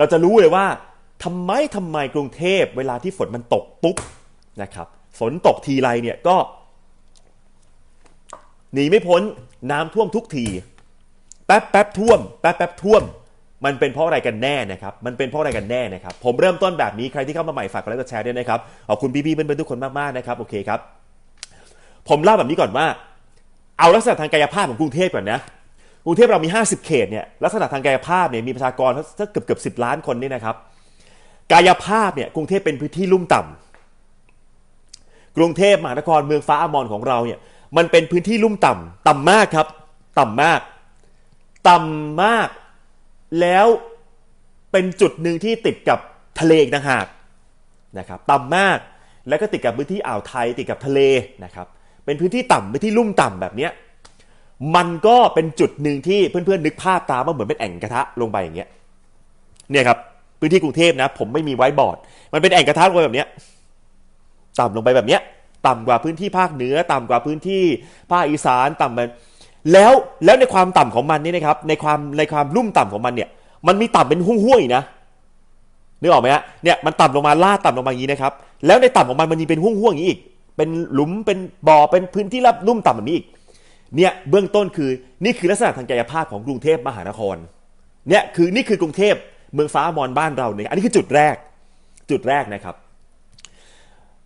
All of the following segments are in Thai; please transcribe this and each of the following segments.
เราจะรู้เลยว่าทำไมทำไมกรุงเทพเวลาที่ฝนมันตกปุ๊บนะครับฝนตกทีไรเนี่ยก็หนีไม่พ้นน้ำท่วมทุกทีแป๊บแป๊บท่วมแป๊บแป๊บท่วม มันเป็นเพราะอะไรกันแน่นะครับมันเป็นเพราะอะไรกันแน่นะครับ ผมเริ่มต้นแบบนี้ใครที่เข้ามาใหม่ฝากกดไลค์กดแชร์ด้วยนะครับขอบคุณพี่ๆเพื่อนๆทุกคนมากๆนะครับโอเคครับ ผมเล่าแบบนี้ก่อนว่า เอาลักษณะทางกายภาพของกรุงเทพก่อนนะ กรุงเทพเรามี 50 เขตเนี่ยลักษณะทางกายภาพเนี่ยมีประชากรสักเกือบเกือบสิล้านคนนี่นะครับ กายภาพเนี่ยกรุงเทพเป็นพื้นที่ลุ่มต่ำกรุงเทพมหานครเมืองฟ้าอมรของเราเนี่ยมันเป็นพื้นที่ลุ่มต่ำต่ำมากครับ ต่ำมาก ต่ำมาก แล้วเป็นจุดหนึ่งที่ติดกับทะเลอีกต่างหากนะครับ ต่ำมากแล้วก็ติดกับพื้นที่อ่าวไทยติดกับทะเลนะครับ เป็นพื้นที่ต่ำพื้นที่ลุ่มต่ำแบบเนี้ย มันก็เป็นจุดหนึ่งที่เพื่อนๆนึกภาพตามว่าเหมือนเป็นแอ่งกระทะลงไปอย่างเงี้ยเนี่ยครับพื้นที่กรุงเทพนะ ผมไม่มีไว้บอร์ด มันเป็นแอ่งกระทะลงไปแบบเนี้ยต่ำลงไปแบบเนี้ยต่ำกว่าพื้นที่ภาคเหนือ ต่ำกว่าพื้นที่ภาคอีสานต่ำมันแล้วแล้วในความต่ำของมันนี่นะครับ ในความในความลุ่มต่ำของมันเนี่ย มันมีต่ำเป็นห้วยๆอีกนะนึกออกไหมฮะเนี่ยมันต่ำลงมาลาดต่ำลงมาอย่างนี้นะครับ แล้วในต่ำของมันมันมีเป็นห้วงๆอย่างนี้อีก เป็นหลุมเป็นบ่อเป็นพื้นที่รับลุ่มต่ำแบบนี้อีก เนี่ยเบื้องต้นคือนี่คือลักษณะทางกายภาพของกรุงเทพมหานครเนี่ยคือนี่คือกรุงเทพเมืองฟ้ามอนบ้านเราเนี่ยอันนี้คือจุดแรกจุดแรกนะครับ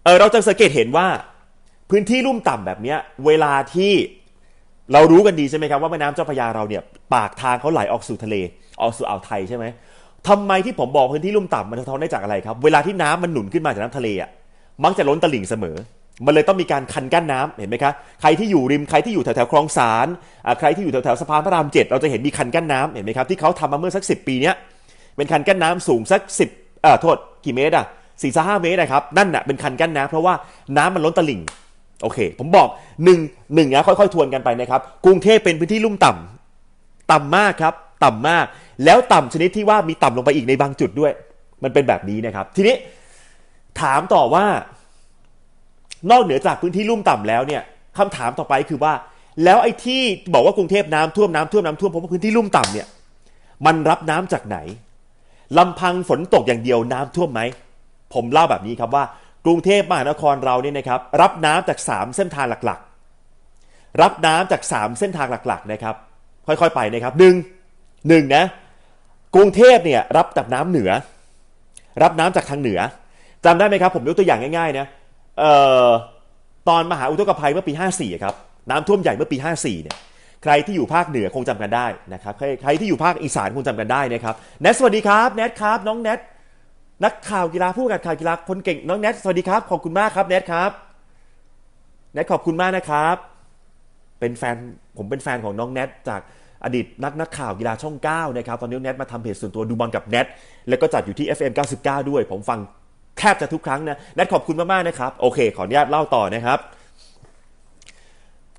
เออเราจะสังเกตเห็นว่าพื้นที่ลุ่มต่ำแบบเนี้ยเวลาที่เรารู้กันดีใช่ไหมครับว่าแม่น้ำเจ้าพระยาเราเนี่ยปากทางเขาไหลออกสู่ทะเลออกสู่อ่าวไทยใช่ไหมทำไมที่ผมบอกพื้นที่ลุ่มต่ำมันสะท้อนได้จากอะไรครับ เวลาที่น้ำมันหนุนขึ้นมาจากน้ำทะเลอะมักจะล้นตลิ่งเสมอ มันเลยต้องมีการคันกั้นน้ำเห็นไหมครับใครที่อยู่ริมใครที่อยู่แถวแถวคลองสารใครที่อยู่แถวแถวสะพานพระรามเจ็ดเราจะเห็นมีคันกั้นน้ำเห็นไหมครับที่เขาทำมาเมื่อสักสิปีเนี้ยเป็นคันกั้นน้ำสูงสักสิบเอ่อโทษกี่เมตรอะสี่สห้าเมตรนะครับนั่นน่ะเป็นคันกั้นน้ำเพราะว่าน้ำมันล้นตลิ่งโอเค ผมบอกหนึ่งหนึ่งนะค่อยๆ ทวนกันไปนะครับกรุงเทพเป็นพื้นที่ลุ่มต่ำต่ำมากครับ ต่ำมาก แล้วต่ำชนิดที่ว่ามีต่ำลงไปอีกในบางจุดด้วย มันเป็นแบบนี้นะครับ ทีนี้ถามต่อว่า นอกเหนือจากพื้นที่ลุ่มต่ำแล้วเนี่ยคำถามต่อไปคือว่า แล้วไอ้ที่บอกว่ากรุงเทพน้ำท่วมน้ำท่วมน้ำท่วมเพราะว่าพื้นที่ลุ่มต่ำเนี่ยมันรับน้ำจากไหนลำพังฝนตกอย่างเดียวน้ำท่วมไหมผมเล่าแบบนี้ครับว่ากรุงเทพมหานครเราเนี่ยนะครับ รับน้ำจาก 3 เส้นทางหลักๆ รับน้ำจาก 3 เส้นทางหลักๆนะครับ ค่อยๆไปนะครับหนึ่งหนึ่งนะกรุงเทพเนี่ยรับจากน้ำเหนือ รับน้ำจากทางเหนือจำได้ไหมครับ ผมยกตัวอย่างง่ายๆนะ ตอนมหาอุทกภัยเมื่อปี 54 ครับน้ำท่วมใหญ่เมื่อปี 54 เนี่ยใครที่อยู่ภาคเหนือคงจำกันได้นะครับใครใครที่อยู่ภาคอีสานคงจำกันได้นะครับแนทสวัสดีครับแนทครับน้องแนทนักข่าวกีฬาผู้ประกาศข่าวกีฬาคนเก่งน้องแนทสวัสดีครับขอบคุณมากครับแนทครับแนทขอบคุณมากนะครับ เป็นแฟนผมเป็นแฟนของน้องแนทจากอดีตนักนักข่าวกีฬาช่อง 9 นะครับ ตอนนี้น้องแนทมาทำเพจส่วนตัวดูบอลกับแนทแล้วก็จัดอยู่ที่ FM 99 ด้วย ผมฟัง แทบจะทุกครั้งนะแนทขอบคุณมากๆนะครับ โอเค ขออนุญาตเล่าต่อนะครับ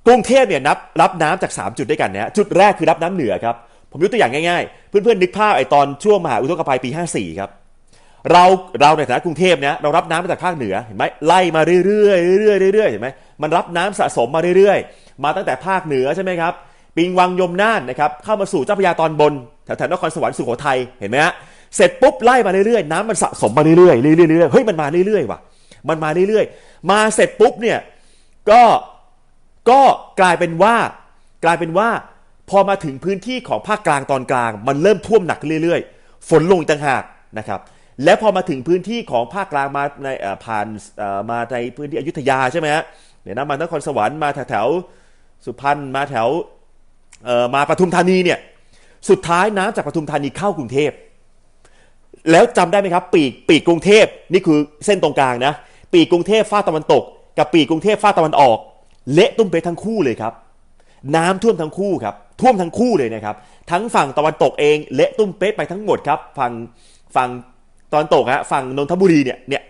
กรุงเทพเนี่ยนับรับน้ำจาก 3 จุดด้วยกันนะจุดแรกคือรับน้ำเหนือครับ ผมยกตัวอย่างง่ายๆ เพื่อนๆนึกภาพไอตอนช่วงมหาอุทกภัยปี 54 ครับ เราเราในฐานะกรุงเทพเนี่ยเรารับน้ำมาจากภาคเหนือเห็นไหมไล่มาเรื่อยๆเรื่อยๆเรื่อยๆเห็นไหมมันรับน้ำสะสมมาเรื่อยๆ มาตั้งแต่ภาคเหนือใช่ไหมครับปิงวังยมน่านนะครับเข้ามาสู่เจ้าพยาตอนบนแถวๆนครสวรรค์สุโขทัยเห็นไหมฮะ เสร็จปุ๊บไล่มาเรื่อยๆน้ำมันสะสมมาเรื่อยๆเรื่อยๆเรื่อยๆเฮ้ยมันมาเรื่อยๆว่ะมันมาเรื่อยๆ มาเสร็จปุ๊บเนี่ยก็ก็กลายเป็นว่ากลายเป็นว่า พอมาถึงพื้นที่ของภาคกลางตอนกลาง มันเริ่มท่วมหนักเรื่อยๆ ฝนลงต่างหากนะครับแล้วพอมาถึงพื้นที่ของภาคกลางมาในอ่อผ่านอ่อมาในพื้นที่อยุธยาใช่ไหมฮะเนี่ยนะมานครสวรรค์มาแถวแถวสุพรรณมาแถวเอ่อมาปทุมธานีเนี่ยสุดท้ายน้ำจากปทุมธานีเข้ากรุงเทพ แล้วจำได้ไหมครับ ปีกปีกกรุงเทพนี่คือเส้นตรงกลางนะ ปีกกรุงเทพฝ้าตะวันตก กับปีกกรุงเทพฝ้าตะวันออก เละตุ้มเปทั้งคู่เลยครับ น้ำท่วมทั้งคู่ครับท่วมทั้งคู่เลยนะครับ ทั้งฝั่งตะวันตกเองเละตุ้มเป๊ะไปทั้งหมดครับฝั่งฝั่งตะวันตกฮะฝั่งนนทบุรีเนี่ยเนี่ย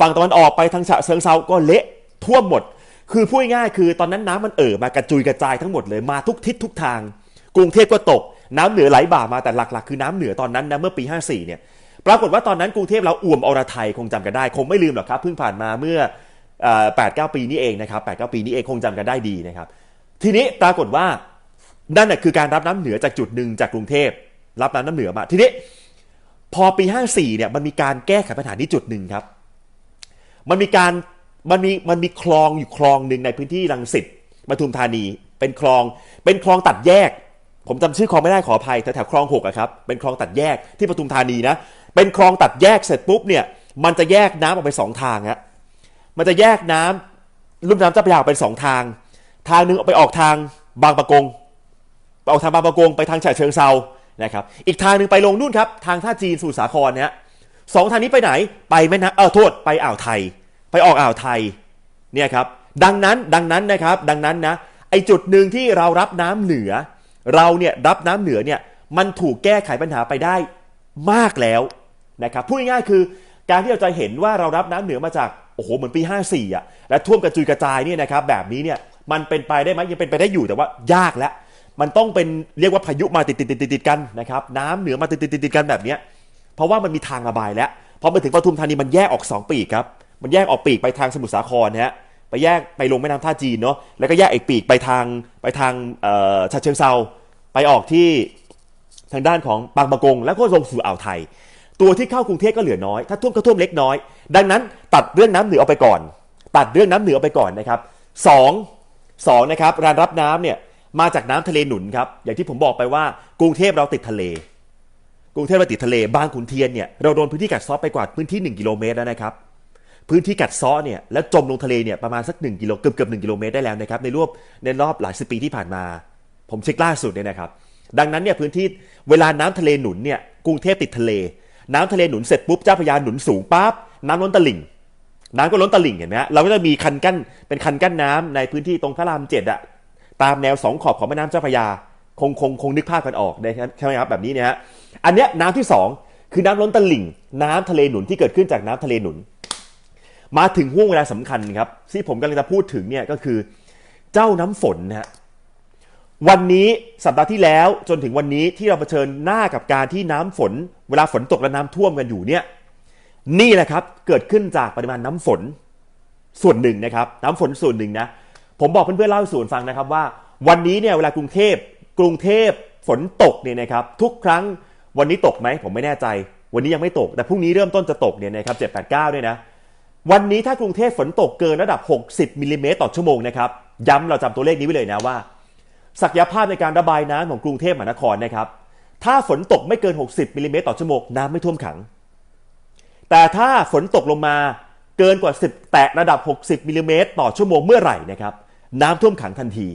ฝั่งตะวันออกไปทางฉะเชิงเซาก็เละท่วมหมด คือพูดง่ายคือตอนนั้นน้ำมันเอ่อมากระจุยกระจายทั้งหมดเลยมาทุกทิศทุกทาง กรุงเทพก็ตกน้ำเหนือไหลบ่ามาแต่หลักๆ คือน้ำเหนือตอนนั้นนะเมื่อปี 54เนี่ย ปรากฏว่าตอนนั้นกรุงเทพเราอ่วมอรไทยคงจำกันได้ คงไม่ลืมหรอกครับเพิ่งผ่านมาเมื่อแปดเก้าปีนี้เองนะครับแปดเก้าปีนี้เองคงจำกันได้ดีนะครับ ทีนี้ปรากฏว่านั่นน่ะคือการรับน้ำเหนือจากจุดหนึ่งจากกรุงเทพรับน้ำน้ำเหนือมาทีนี้พอปี 54เนี่ยมันมีการแก้ไขปัญหานี้จุดหนึ่งครับ มันมีการมันมีมันมีคลองอยู่คลองหนึ่งในพื้นที่รังสิตปทุมธานี เป็นคลองเป็นคลองตัดแยก ผมจำชื่อคลองไม่ได้ขออภัยแถวๆคลองหกอะครับเป็นคลองตัดแยกที่ปทุมธานีนะ เป็นคลองตัดแยกเสร็จปุ๊บเนี่ยมันจะแยกน้ำออกไปสองทางฮะมันจะแยกน้ำลุ่มน้ำเจ้าพระยาออกเป็นสองทาง ทางหนึ่งออกไปออกทางบางปะกงไปออกทางบางปะกงไปทางฉะเชิงเซานะครับอีกทางหนึ่งไปลงนู่นครับทางท่าจีนสู่สาครเนะฮะสองทางนี้ไปไหนไปแม่น้ำเออโทษไปอ่าวไทย ไปออกอ่าวไทยเนี่ยครับดังนั้นดังนั้นนะครับดังนั้นนะไอจุดหนึ่งที่เรารับน้ำเหนือ เราเนี่ยรับน้ำเหนือเนี่ยมันถูกแก้ไขปัญหาไปได้มากแล้ว นะครับพูดง่ายๆคือการที่เราจะเห็นว่าเรารับน้ำเหนือมาจากโอ้โหเหมือนปี 54อะและท่วมกระจุยกระจายเนี่ยนะครับแบบนี้เนี่ยมันเป็นไปได้ไหมยังเป็นไปได้อยู่แต่ว่ายากแล้ว มันต้องเป็นเรียกว่าพายุมาติดติดติดติดกันนะครับน้ำเหนือมาติดติดติดติดกันแบบนี้เพราะว่ามันมีทางระบายแล้วพอมาถึงปทุมธานีมันแยกออก 2 ปีกครับมันแยกออกปีกไปทางสมุทรสาครนะฮะไปแยกไปลงแม่น้ำท่าจีนเนาะแล้วก็แยกอีกปีกไปทางไปทางเอ่อฉะเชิงเซาไปออกที่ทางด้านของบางปะกง แล้วก็ลงสู่อ่าวไทย ตัวที่เข้ากรุงเทพก็เหลือน้อย ถ้าท่วมก็ท่วมเล็กน้อย ดังนั้นตัดเรื่องน้ำเหนือออกไปก่อน ตัดเรื่องน้ำเหนือออกไปก่อนนะครับสองสองนะครับการรับน้ำเนี่ยมาจากน้ำทะเลหนุนครับอย่างที่ผมบอกไปว่ากรุงเทพเราติดทะเล กรุงเทพเราติดทะเลบางขุนเทียนเนี่ยเราโดนพื้นที่กัดเซาะไปกว่าพื้นที่ 1 กิโลเมตรแล้วนะครับพื้นที่กัดเซาะเนี่ยแล้วจมลงทะเลเนี่ยประมาณสัก1กิโลเกือบเกือบหกิโลเมตรได้แล้วนะครับในรอบในรอบหลายสิบปีที่ผ่านมา ผมเช็คล่าสุดเนี่ยนะครับ ดังนั้นเนี่ยพื้นที่เวลาน้ำทะเลหนุนเนี่ยกรุงเทพติดทะเล น้ำทะเลหนุนเสร็จปุ๊บเจ้าพระยาหนุนสูงปั๊บน้ำล้นตลิ่ง น้ำก็ล้นตลิ่งเห็นไหมฮะเราก็จะมีคันกั้นเป็นคันกั้นน้ำในพื้นที่ตรงพระรามเจ็ดอะตามแนวสองขอบของแม่น้ำเจ้าพระยา คงคงคงนึกภาพกันออกนะครับใช่ไหมครับแบบนี้เนี่ยฮะอันเนี้ยน้ำที่สองคือน้ำล้นตลิ่ง น้ำทะเลหนุนที่เกิดขึ้นจากน้ำทะเลหนุน มาถึงห่วงเวลาสำคัญครับที่ผมกำลังจะพูดถึงเนี่ยก็คือ เจ้าน้ำฝนนะฮะ วันนี้สัปดาห์ที่แล้วจนถึงวันนี้ที่เราเผชิญหน้ากับการที่น้ำฝน เวลาฝนตกและน้ำท่วมกันอยู่เนี่ยนี่แหละครับเกิดขึ้นจากปริมาณน้ำฝนส่วนหนึ่งนะครับ น้ำฝนส่วนหนึ่งนะผมบอกเพื่อนๆเล่าให้สู่กันฟังนะครับว่า วันนี้เนี่ยเวลากรุงเทพกรุงเทพฝนตกเนี่ยนะครับทุกครั้งวันนี้ตกไหมผมไม่แน่ใจ วันนี้ยังไม่ตก แต่พรุ่งนี้เริ่มต้นจะตกเนี่ยนะครับ7 8 9เนี่ยนะวันนี้ถ้ากรุงเทพฝนตกเกินระดับ 60มิลลิเมตรต่อชั่วโมงนะครับย้ำเราจำตัวเลขนี้ไว้เลยนะว่า ศักยภาพในการระบายน้ำของกรุงเทพมหานครนะครับ ถ้าฝนตกไม่เกิน 60มิลลิเมตรต่อชั่วโมงน้ำไม่ท่วมขัง แต่ถ้าฝนตกลงมาเกินกว่า 10 แตะระดับ 60มิลลิเมตรต่อชั่วโมงเมื่อไหร่นะครับน้ำท่วมขังทันที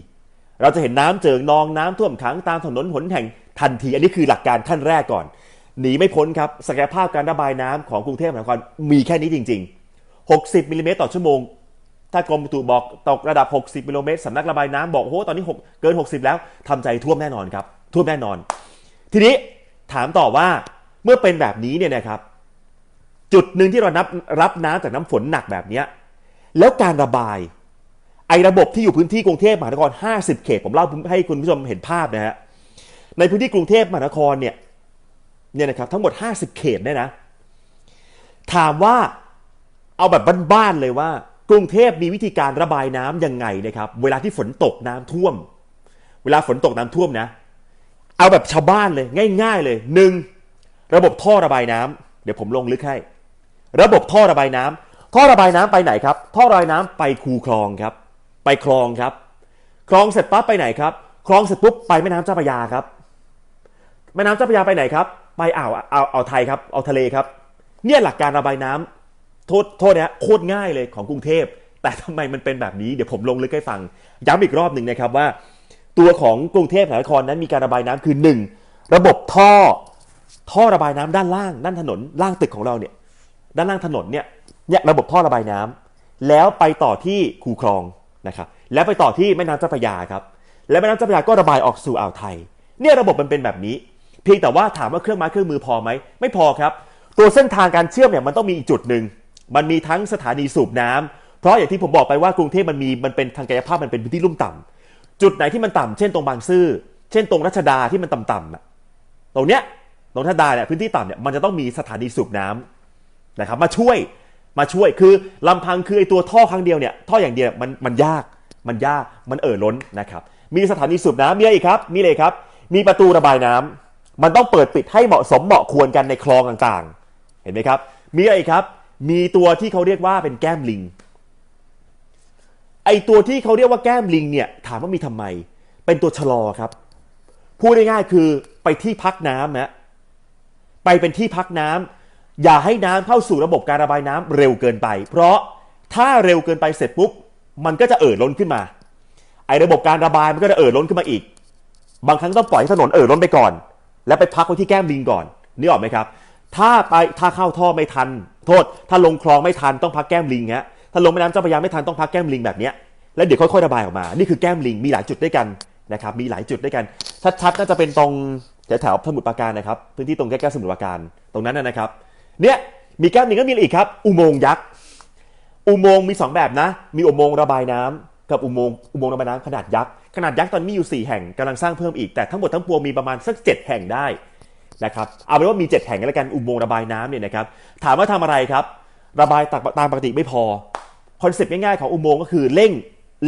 เราจะเห็นน้ำเจิ่งนองน้ำท่วมขังตามถนนหนแห่งทันที อันนี้คือหลักการขั้นแรกก่อนหนีไม่พ้นครับศักยภาพการระบายน้ำของกรุงเทพมหานครมีแค่นี้จริง ๆ 60มิลลิเมตรต่อชั่วโมง ถ้ากรมอุตุบอกตกระดับ 60มิลลิเมตรสำนักระบายน้ำบอกโอ้โหตอนนี้ 6 เกิน 60 แล้วทำใจท่วมแน่นอนครับท่วมแน่นอน ทีนี้ถามต่อว่าเมื่อเป็นแบบนี้เนี่ยนะครับ จุดหนึ่งที่เรานับรับน้ำจากน้ำฝนหนักแบบเนี้ยแล้วการระบาย ไอ้ระบบที่อยู่พื้นที่กรุงเทพมหานคร 50 เขต ผมเล่าให้คุณผู้ชมเห็นภาพนะฮะในพื้นที่กรุงเทพมหานครเนี่ยเนี่ยนะครับทั้งหมด 50 เขตเนี่ยนะ ถามว่าเอาแบบบ้านๆเลยว่า กรุงเทพมีวิธีการระบายน้ำยังไงนะครับ เวลาที่ฝนตกน้ำท่วม เวลาฝนตกน้ำท่วมนะ เอาแบบชาวบ้านเลย ง่าย ๆ เลยหนึ่งระบบท่อระบายน้ำเดี๋ยวผมลงลึกให้ระบบท่อระบายน้ำท่อระบายน้ำไปไหนครับ ท่อระบายน้ำไปคูคลองครับ ไปคลองครับ คลองเสร็จปั๊บไปไหนครับ คลองเสร็จปุ๊บไปแม่น้ำเจ้าพระยาครับ แม่น้ำเจ้าพระยาไปไหนครับ ไปอ่าวอ่าวอ่าวไทยครับ เอาทะเลครับ เนี่ยหลักการระบายน้ำ โทษโทษนะโคตรง่ายเลยของกรุงเทพ แต่ทำไมมันเป็นแบบนี้เดี๋ยวผมลงลึกให้ฟัง ย้ำอีกรอบหนึ่งนะครับว่า ตัวของกรุงเทพมหานครนั้นมีการระบายน้ำคือ 1. ระบบท่อท่อระบายน้ำด้านล่างด้านถนนล่างตึกของเราเนี่ยด้านล่างถนนเนี่ยเนี่ยระบบท่อระบายน้ำแล้วไปต่อที่คูคลองนะครับแล้วไปต่อที่แม่น้ำเจ้าพระยาครับและแม่น้ำเจ้าพระยาก็ระบายออกสู่อ่าวไทย เนี่ยระบบมันเป็นแบบนี้ เพียงแต่ว่าถามว่าเครื่องไม้เครื่องมือพอไหมไม่พอครับ ตัวเส้นทางการเชื่อมเนี่ยมันต้องมีอีกจุดหนึ่ง มันมีทั้งสถานีสูบน้ำเพราะอย่างที่ผมบอกไปว่ากรุงเทพมันมีมันเป็นทางกายภาพมันเป็นพื้นที่ลุ่มต่ำจุดไหนที่มันต่ำเช่นตรงบางซื่อเช่นตรงรัชดาที่มันต่ำๆอะตรงเนี้ยตรงรัชดาเนี่ยพื้นที่ต่ำเนี่ยมันจะต้องมีสถานีสูบน้ำนะครับ มาช่วยมาช่วยคือลำพังคือไอตัวท่อครั้งเดียวเนี่ยท่ออย่างเดียวมันมันยากมันยากมันเอ่อล้นนะครับ มีสถานีสูบน้ำมีอะไรอีกครับ มีอะไรครับ มีประตูระบายน้ำมันต้องเปิดปิดให้เหมาะสมเหมาะควรกันในคลองต่างๆ เห็นไหมครับ มีอะไรครับ มีตัวที่เขาเรียกว่าเป็นแก้มลิง ไอตัวที่เขาเรียกว่าแก้มลิงเนี่ยถามว่ามีทำไม เป็นตัวชะลอครับ พูดง่ายๆคือไปที่พักน้ำนะไปเป็นที่พักน้ำอย่าให้น้ำเข้าสู่ระบบการระบายน้ำเร็วเกินไป เพราะถ้าเร็วเกินไปเสร็จปุ๊บมันก็จะเอ่อล้นขึ้นมา ไอระบบการระบายมันก็จะเอ่อล้นขึ้นมาอีก บางครั้งต้องปล่อยถนนเอ่อล้นไปก่อน แล้วไปพักไว้ที่แก้มลิงก่อนนี่ออกไหมครับ ถ้าไปถ้าเข้าท่อไม่ทัน โทษ ถ้าลงคลองไม่ทันต้องพักแก้มลิงฮะถ้าลงแม่น้ำเจ้าพระยาไม่ทันต้องพักแก้มลิงแบบเนี้ยแล้วเดี๋ยวค่อยๆระบายออกมา นี่คือแก้มลิงมีหลายจุดด้วยกันนะครับ มีหลายจุดด้วยกัน ชัดๆน่าจะเป็นตรงแถวๆสมุทรปราการนะครับ พื้นที่ตรงใกล้ๆสมุทรปราการ ตรงนั้นนะครับ เนี่ยมีแก้มลิงก็มีอีกครับ อุโมงค์ยักษ์ อุโมงค์มี 2 แบบนะ มีอุโมงค์ระบายน้ำกับอุโมงค์อุโมงค์ระบายน้ำขนาดยักษ์ ขนาดยักษ์ตอนนี้อยู่ 4 แห่งกำลังสร้างเพิ่มอีก แต่ทั้งหมดทั้งปวงมีประมาณสัก 7 แห่งได้ นะครับเอาเป็นว่ามี 7 แห่งกันแล้วกันอุโมงค์ระบายน้ำเนี่ยนะครับถามว่าทำอะไรครับ ระบายตามตามปกติไม่พอคอนเซ็ปต์ง่ายๆของอุโมงค์ก็คือเร่ง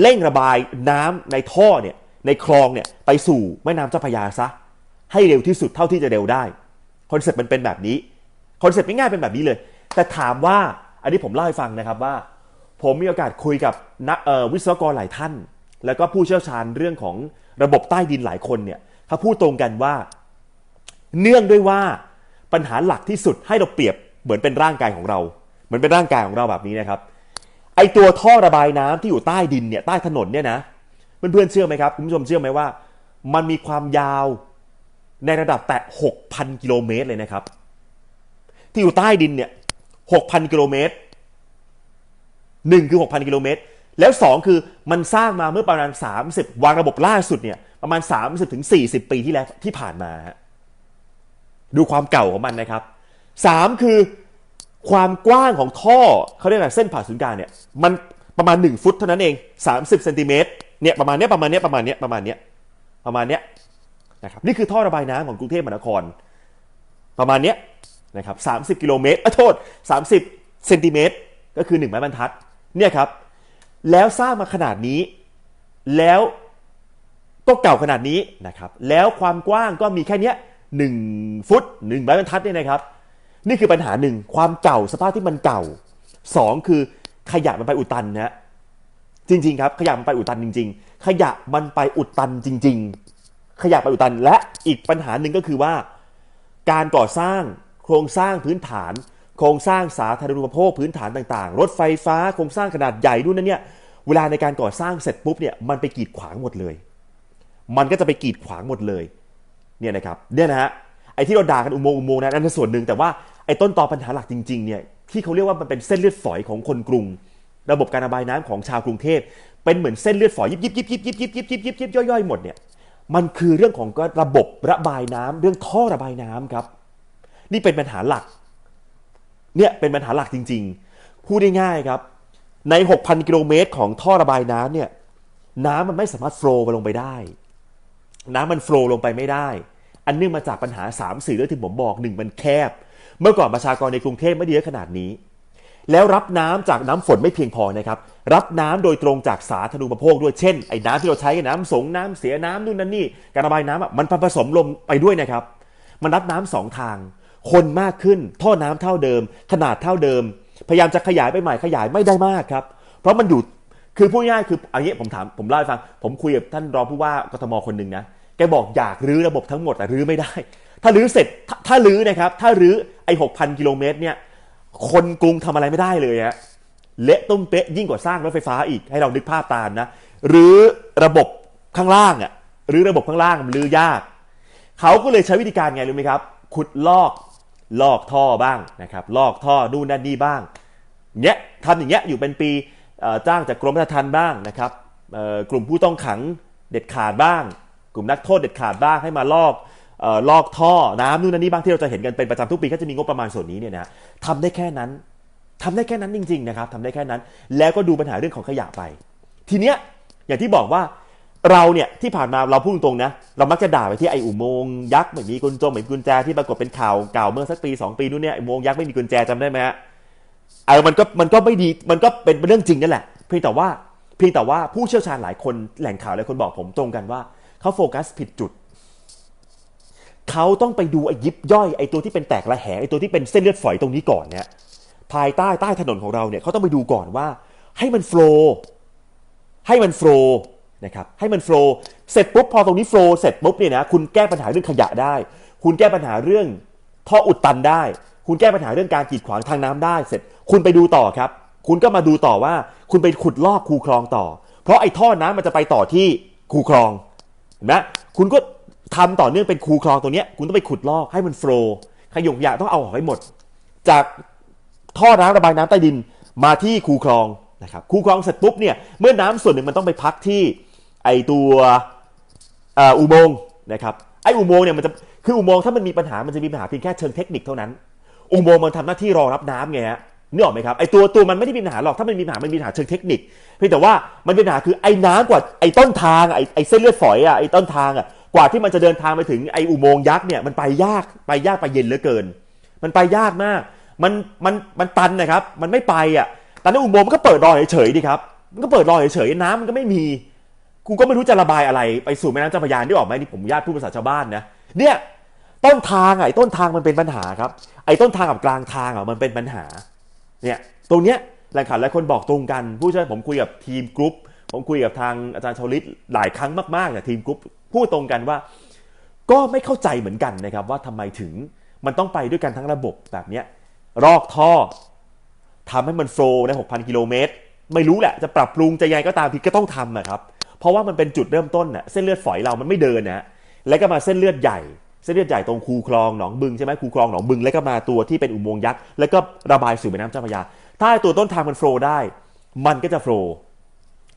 เร่งระบายน้ำในท่อเนี่ยในคลองเนี่ยไปสู่แม่น้ำเจ้าพระยาซะให้เร็วที่สุดเท่าที่จะเร็วได้คอนเซ็ปต์มันเป็นแบบนี้คอนเซ็ปต์ง่ายๆเป็นแบบนี้เลย แต่ถามว่าอันนี้ผมเล่าให้ฟังนะครับว่า ผมมีโอกาสคุยกับนักวิศวกรหลายท่าน แล้วก็ผู้เชี่ยวชาญเรื่องของระบบใต้ดินหลายคนเนี่ยเขาพูดตรงกันว่า เนื่องด้วยว่าปัญหาหลักที่สุดให้เราเปรียบเหมือนเป็นร่างกายของเรา เหมือนเป็นร่างกายของเราแบบนี้นะครับ ไอตัวท่อระบายน้ำที่อยู่ใต้ดินเนี่ยใต้ถนนเนี่ยนะเพื่อนๆเชื่อไหมครับคุณผู้ชมเชื่อไหมว่า มันมีความยาวในระดับแตะ6,000 กิโลเมตรเลยนะครับ ที่อยู่ใต้ดินเนี่ย6,000 กิโลเมตรหนึ่งคือ 6,000 กิโลเมตร แล้ว 2 คือมันสร้างมาเมื่อประมาณ 30 วางระบบล่าสุดเนี่ยประมาณ 30ถึง40 ปีที่แล้วที่ผ่านมาฮะ ดูความเก่าของมันนะครับ 3 คือความกว้างของท่อเขาเรียกอะไรเส้นผ่าศูนย์กลางเนี่ยมันประมาณ 1 ฟุตเท่านั้นเอง 30เซนติเมตรเนี่ยประมาณเนี้ยประมาณเนี้ยประมาณเนี้ยประมาณเนี้ยประมาณเนี้ยนะครับนี่คือท่อระบายน้ำของกรุงเทพมหานคร ประมาณเนี้ยนะครับ30กิโลเมตรอโทษ 30เซนติเมตรก็คือ 1 ไม้บรรทัดเนี่ยครับแล้วสร้างมาขนาดนี้แล้วก็เก่าขนาดนี้นะครับแล้วความกว้างก็มีแค่เนี้ย หนึ่งฟุตหนึ่งไม้บรรทัดเนี่ยนะครับ นี่คือปัญหาหนึ่งความเก่าสภาพที่มันเก่าสองคือขยะมันไปอุดตันนะจริง ๆ ครับ ขยะมันไปอุดตันจริง ๆ ขยะมันไปอุดตันจริง ๆ ขยะไปอุดตันและอีกปัญหาหนึ่งก็คือว่า การก่อสร้างโครงสร้างพื้นฐาน โครงสร้างสาธารณูปโภคพื้นฐานต่างๆ รถไฟฟ้าโครงสร้างขนาดใหญ่นู่นนั่นเนี่ยเวลาในการก่อสร้างเสร็จปุ๊บเนี่ยมันไปกีดขวางหมดเลย มันก็จะไปกีดขวางหมดเลย เนี่ยนะครับเนี่ยนะฮะไอ้ที่เราด่ากันอุโมงค์อุโมงค์นั้นนั่นเป็นส่วนหนึ่งแต่ว่าไอ้ต้นตอปัญหาหลักจริงๆเนี่ยที่เขาเรียกว่ามันเป็นเส้นเลือดฝอยของคนกรุง ระบบการระบายน้ำของชาวกรุงเทพเป็นเหมือนเส้นเลือดฝอยยิบยิบยิบยิบยิบยิบยิบยิบยิบยิบย่อยๆหมดเนี่ยมันคือเรื่องของระบบระบายน้ำเรื่องท่อระบายน้ำครับ นี่เป็นปัญหาหลักเนี่ยเป็นปัญหาหลักจริง ๆ พูดได้ง่ายครับ ใน 6,000 กิโลเมตรของท่อระบายน้ำเนี่ยน้ำมันไม่สามารถโฟล์ไปลงไปได้ น้ำมันโฟล์ลงไปไม่ได้ อันเนื่องมาจากปัญหา 3 สื่อเรื่องที่ผมบอกหนึ่งมันแคบ เมื่อก่อนประชากรในกรุงเทพไม่ได้เยอะขนาดนี้ แล้วรับน้ำจากน้ำฝนไม่เพียงพอนะครับ รับน้ำโดยตรงจากสาธารณูปโภคด้วยเช่นไอ้น้ำที่เราใช้น้ำสงน้ำเสียน้ำนู่นนั่นนี่การระบายน้ำอะมันผสมลมไปด้วยนะครับ มันรับน้ำสองทาง คนมากขึ้นท่อน้ำเท่าเดิม ขนาดเท่าเดิม พยายามจะขยายไปใหม่ขยายไม่ได้มากครับ เพราะมันอยู่คือพูดง่ายคืออันนี้ผมถามผมเล่าให้ฟัง ผมคุยกับท่านรองผู้ว่ากทมคนหนึ่งนะ แกบอกอยากรื้อระบบทั้งหมดแต่รื้อไม่ได้ ถ้ารื้อเสร็จถ้าถ้ารื้อนะครับ ถ้ารื้อไอ้หกพันกิโลเมตรเนี่ยคนกรุงทำอะไรไม่ได้เลยฮะเละตุ้มเป๊ะยิ่งกว่าสร้างรถไฟฟ้าอีกให้เรานึกภาพตามนะหรือระบบข้างล่างอะหรือระบบข้างล่างมันรื้อยากเขาก็เลยใช้วิธีการไงรู้ไหมครับ ขุดลอกลอกท่อบ้างนะครับ ลอกท่อนู่นนั่นนี่บ้างเนี้ยทำอย่างเงี้ยอยู่เป็นปีจ้างจากกรมราชทัณฑ์บ้างนะครับกลุ่มผู้ต้องขังเด็ดขาดบ้าง กลุ่มนักโทษเด็ดขาดบ้างให้มาลอกออลอกท่อน้ำนู่นนี่บ้างที่เราจะเห็นกันเป็นประจำทุกปีก็จะมีงบประมาณส่วนนี้เนี่ยนะทำได้แค่นั้นทำได้แค่นั้นจริงๆนะครับทำได้แค่นั้น แล้วก็ดูปัญหาเรื่องของขยะไป ทีเนี้ยอย่างที่บอกว่าเราเนี่ยที่ผ่านมาเราพูดตรงๆนะเรามักจะด่าไปที่ไออุโมงยักษ์ไม่มีกุญแจไม่มีกุญแจที่ปรากฏเป็นข่าวเก่าเมื่อสักปีสองปีนู้นเนี่ยไออุโมงยักษ์ไม่มีกุญแจจำได้ไหมฮะเออมันก็มันก็ไม่ดีมันก็เป็นเรื่องจริงนั่นแหละ เพียงแต่ว่าเพียงแต่ว่าผู้เชี่ยวชาญหลายคนแหล่งข่าวหลายคนบอกผมตรงกันว่า เขาโฟกัสผิดจุด เขาต้องไปดูไอ้ยิบย่อยไอ้ตัวที่เป็นแตกระแหงไอ้ตัวที่เป็นเส้นเลือดฝอยตรงนี้ก่อนเนี่ยภายใต้ใต้ถนนของเราเนี่ยเขาต้องไปดูก่อนว่า ให้มันโฟล์ให้มันโฟล์นะครับให้มันโฟล์เสร็จปุ๊บพอตรงนี้โฟล์เสร็จปุ๊บเนี่ยนะคุณแก้ปัญหาเรื่องขยะได้ คุณแก้ปัญหาเรื่องท่ออุดตันได้ คุณแก้ปัญหาเรื่องการกีดขวางทางน้ำได้เสร็จ คุณไปดูต่อครับ คุณก็มาดูต่อว่า คุณไปขุดลอกคูคลองต่อ เพราะไอ้ท่อน้ำมันจะไปต่อที่คูคลอง เห็นไหมคุณก็ทำต่อเนื่องเป็นคูคลองตรงเนี้ยคุณต้องไปขุดลอกให้มันโฟล์ขยงขยะต้องเอาออกให้หมด จากท่อน้ำระบายน้ำใต้ดินมาที่คูคลองนะครับคูคลองเสร็จปุ๊บเนี่ยเมื่อน้ำส่วนหนึ่งมันต้องไปพักที่ไอตัวอ,อุโมงค์นะครับไออุโมงค์เนี่ยมันจะคืออุโมงค์ถ้ามันมีปัญหามันจะมีปัญหาเพียงแค่เชิงเทคนิคเท่านั้น อุโมงค์มันทำหน้าที่รองรับน้ำไงฮะ นึกออกไหมครับไอตัวตัวมันไม่ได้มีปัญหาหรอกถ้ามันมีปัญหามันมีปัญหาเชิงเทคนิคเพียงแต่ว่ามันเป็นปัญหาคือไอ้น้ำกว่าไอ้ต้นทางไอ้ไอ้เส้นเลือดฝอยอะไอ้ต้นทางอะกว่าที่มันจะเดินทางไปถึงไอ้อุโมงค์ยักษ์เนี่ยมันไปยากไปยากไปเย็นเหลือเกิน มันไปยากมากมันมันมันตันนะครับ มันไม่ไปอะแต่ในอุโมงค์มันก็เปิดรอเฉยๆดิครับมันก็เปิดรอเฉยๆน้ำมันก็ไม่มีกูก็ไม่รู้จะระบายอะไรไปสู่แม่น้ำเจ้าพระยาได้ออกไหมนี่ผมญาติผู้ภาษาชาวบ้านนะเนี่ยต้นทางไอ้ต้นทางมันเป็นปัญหาครับไอ้ต้นทางกับกลางทางอะมันเป็นปัญหา เนี่ยตรงเนี้ยแหล่งข่าวหลายคนบอกตรงกัน ผู้ช่วยผมคุยกับทีมกรุ๊ปผมคุยกับทางอาจารย์ชาวลิตหลายครั้งมากๆจากทีมกรุ๊ปพูดตรงกันว่า ก็ไม่เข้าใจเหมือนกันนะครับว่าทำไมถึงมันต้องไปด้วยกันทั้งระบบแบบเนี้ยรอกท่อทำให้มันโฟล์ใน 6,000 กิโลเมตรไม่รู้แหละจะปรับปรุงจะยังไงก็ตามพีก็ต้องทำนะครับ เพราะว่ามันเป็นจุดเริ่มต้นน่ะเส้นเลือดฝอยเรามันไม่เดินนะแล้วก็มาเส้นเลือดใหญ่ เส้นเลือดใหญ่ตรงคูคลองหนองบึงใช่ไหมคูคลองหนองบึงแล้วก็มาตัวที่เป็นอุโมงค์ยักษ์แล้วก็ระบายสู่แม่น้ำเจ้าพระยา ถ้าไอตัวต้นทางมันโฟล์ได้ มันก็จะโฟล์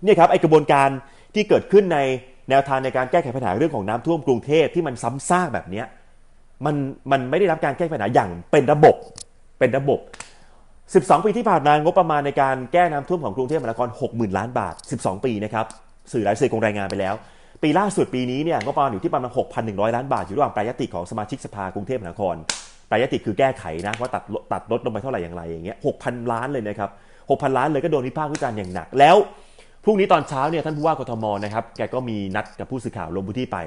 เนี่ยครับไอกระบวนการที่เกิดขึ้นในแนวทางในการแก้ไขปัญหาเรื่องของน้ำท่วมกรุงเทพที่มันซ้ำซากแบบเนี้มันมันไม่ได้รับการแก้ไขปัญหาอย่างเป็นระบบเป็นระบบ 12 ปีที่ผ่านมางบประมาณในการแก้น้ำท่วมของกรุงเทพมหานคร 60,000 ล้านบาท 12 ปีนะครับสื่อหลายสื่อคงรายงานไปแล้ว ปีล่าสุดปีนี้เนี่ยงบประมาณอยู่ที่ประมาณ 6,100 ล้านบาท อยู่ระหว่างแปรยติของสมาชิกสภากรุงเทพมหานครแปรยติคือแก้ไขนะว่าตัดตัดลดลงไปเท่าไหร่อย่างไรอย่างเงี้ย6,000 ล้านเลยนะครับ6,000 ล้านเลยก็โดนวิพากษ์วิจารณ์อย่างหนัก แล้วพรุ่งนี้ตอนเช้าเนี่ยท่านผู้ว่ากทมนะครับแกก็มีนัดกับผู้สื่อข่าวลงพื้นที่ไป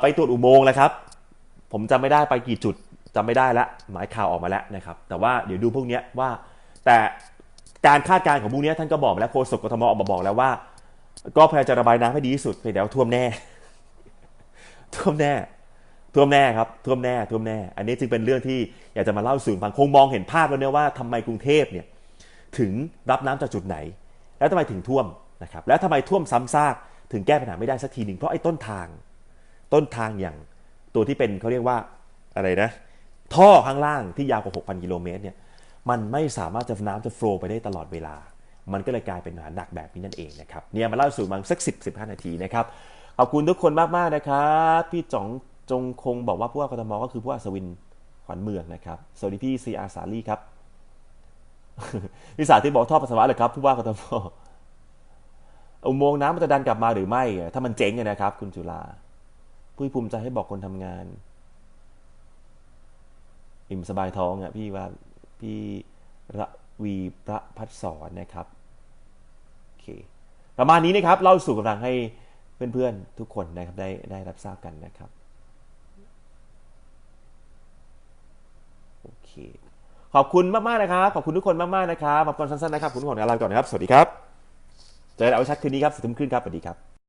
ไปตรวจอุโมงค์แล้วครับผมจำไม่ได้ไปกี่จุดจำไม่ได้ละหมายข่าวออกมาแล้วนะครับแต่ว่าเดี๋ยวดูพวกเนี้ยว่า แต่การคาดการณ์ของพวกเนี้ยท่านก็บอกแล้วโฆษกกทมออกมาบอกแล้วว่า ก็พยายามจะระบายน้ำให้ดีที่สุดเพียงแต่ว่าท่วมแน่ ท่วมแน่ ท่วมแน่ครับ ท่วมแน่ ท่วมแน่ อันนี้จึงเป็นเรื่องที่อยากจะมาเล่าสู่ฟังคงมองเห็นภาพแล้วเนี่ยว่าทำไมกรุงเทพเนี่ยถึงรับน้ำจากจุดไหน แล้วทำไมถึงท่วมนะครับ แล้วทำไมท่วมซ้ำซากถึงแก้ปัญหาไม่ได้สักทีหนึ่งเพราะไอ้ต้นทาง ต้นทางอย่างตัวที่เป็นเขาเรียกว่าอะไรนะ ท่อข้างล่างที่ยาวกว่า 6,000 กิโลเมตรเนี่ย มันไม่สามารถจะน้ำจะโฟล์ไปได้ตลอดเวลา มันก็เลยกลายเป็นปัญหาหนักแบบนี้นั่นเองนะครับเนี่ยมาเล่าสู่มังสัก 10 15 นาทีนะครับขอบคุณทุกคนมากๆนะครับพี่จ๋องจงคงบอกว่าผู้ว่ากทมก็คือผู้ว่าอัศวินขวัญเมืองนะครับสวัสดีพี่ซีอาสาลีครับพี่สาที่บอกท่อปัสสาวะเลยครับผู้ว่ากทมอุโมงค์น้ำมันจะดันกลับมาหรือไม่ ถ้ามันเจ๊งเนี่ยนะครับ คุณจุฬาผู้ภูมิใจให้บอกคนทำงาน อิ่มสบายท้องอะพี่ว่าพี่ระวีพระพัฒสอนนะครับ เค ประมาณนี้นะครับเล่าสู่กำลังให้เพื่อนๆทุกคนนะครับได้ได้รับทราบกันนะครับโอเคขอบคุณมากๆนะครับขอบคุณทุกคนมากๆนะครับขอบคุณสั้นๆนะครับคุณขอลาไปก่อนนะครับ สวัสดีครับ เจอกันเอาชัดคืนนี้ครับสิบทุ่มครึ่งครับสวัสดีครับ